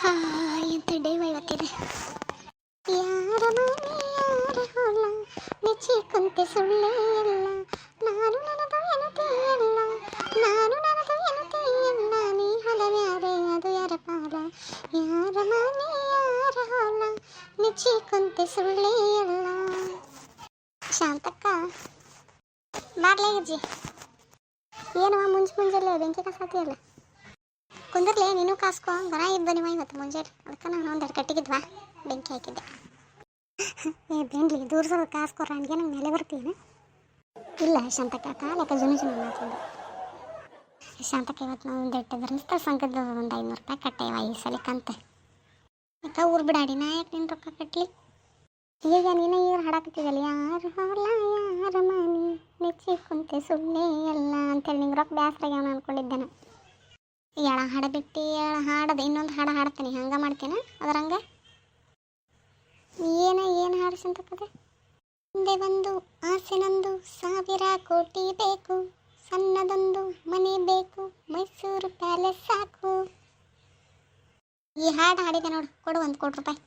ಎಂತ ಡೇವ ಇವತ್ತಿದೆ ಯಾರ ಮನೆ ಯಾರ ಹೊಲ ನೆಚ್ಚಿ ಕುಂತೆ ಸುಳ್ಳೇ ಇಲ್ಲ. ನಾನು ನನದು ಎನ್ನುತ್ತೀಯಲ್ಲ ನಾನು ನನದು ಎನ್ನುತ್ತೀಯಲ್ಲ ನೀ ಹೊಲವ್ಯಾರೆ ಅದು ಯಾರ ಪಾಲ ಯಾರ ಮನೆ ಯಾರ ಹೊಲ? ನೆಚ್ಚಿ ಕುಂತೆ ಸುಳ್ಳೇ ಇಲ್ಲ. ಶಾಂತಕ್ಕ ಬರ್ಲೇ ಅಜ್ಜಿ ಏನವ ಮುಂಜ್ ಮುಂಜಾನೆ ಬೆಂಕಿ ಕಸಾತಿಯಲ್ಲ ಕುಂದರ್ಲೆ, ನೀನು ಕಾಸ್ಕೋ. ಬರ ಇಬ್ಬನಿವ ಇವತ್ತು ಮುಂಜಾನೆ. ಅದಕ್ಕೆ ನಾನು ಒಂದೆರಡು ಕಟ್ಟಿಗಿದ್ವಾ ಬೆಂಕಿ ಹಾಕಿದ್ದೆ. ಏ ಬೆಂಡ್ಲಿ ದೂರ ಸ್ವಲ್ಪ ಕಾಸ್ಕೋ ರಾಣಿಗೆ ನಂಗೆ ಮೇಲೆ ಬರ್ತೀನಿ ಇಲ್ಲ, ಶಾಂತಕ್ಕ ಕಾಲಕ್ಕ ಜುನು ಜುನು ಮಾಡ್ತಿದ್ದೆ ಶಾಂತಕ್ಕ ಇವತ್ತು ನಾವು ಒಂದು ಇಟ್ಟು ಧರ್ಮಸ್ಥ ಸಂಘದ ಒಂದು ಐನೂರು ರೂಪಾಯಿ ಕಟ್ಟೇವ ಈ ಸಲ ಅಕ್ಕ, ಊರು ಬಿಡಾಡಿ, ನಾ ಯಾಕೆ ನಿನ್ನ ರೊಕ್ಕ ಕಟ್ಲಿ? ಈಗ ನೀನು ಈಗ ಹಾಡಾಕತ್ತಿದ್ದಲ್ಲ ಯಾರು ಹೊಲ ಯಾರ ಮನೆ? ನೆಚ್ಚಿ ಕುಂತೆ ಸುಮ್ಮನೆ ಎಲ್ಲ ಅಂತೇಳಿ ನಿಂಗೆ ರೊಕ್ಕ ಬ್ಯಾಸ್ರಾಗ ಅನ್ಕೊಂಡಿದ್ದೆ ನಾ ಎಳ ಹಾಡ ಬಿಟ್ಟು ಎಳ ಹಾಡದ ಇನ್ನೊಂದು ಹಾಡು ಹಾಡ್ತೀನಿ. ಹಂಗೆ ಮಾಡ್ತೇನೆ? ಅದರಂಗ? ಏನ, ಏನು ಹಾಡಿಸಂತಕ್ಕದ ಹಿಂದೆ ಒಂದು ಆಸೆ ನಂದು, ಸಾವಿರ ಕೋಟಿ ಬೇಕು. ಸಣ್ಣದೊಂದು ಮನೆ ಬೇಕು, ಮೈಸೂರು ಪ್ಯಾಲೇಸ್ ಸಾಕು. ಈ ಹಾಡು ಹಾಡಿದೆ ನೋಡು, ಕೊಡು ಒಂದು ಕೋಟಿ ರೂಪಾಯಿ.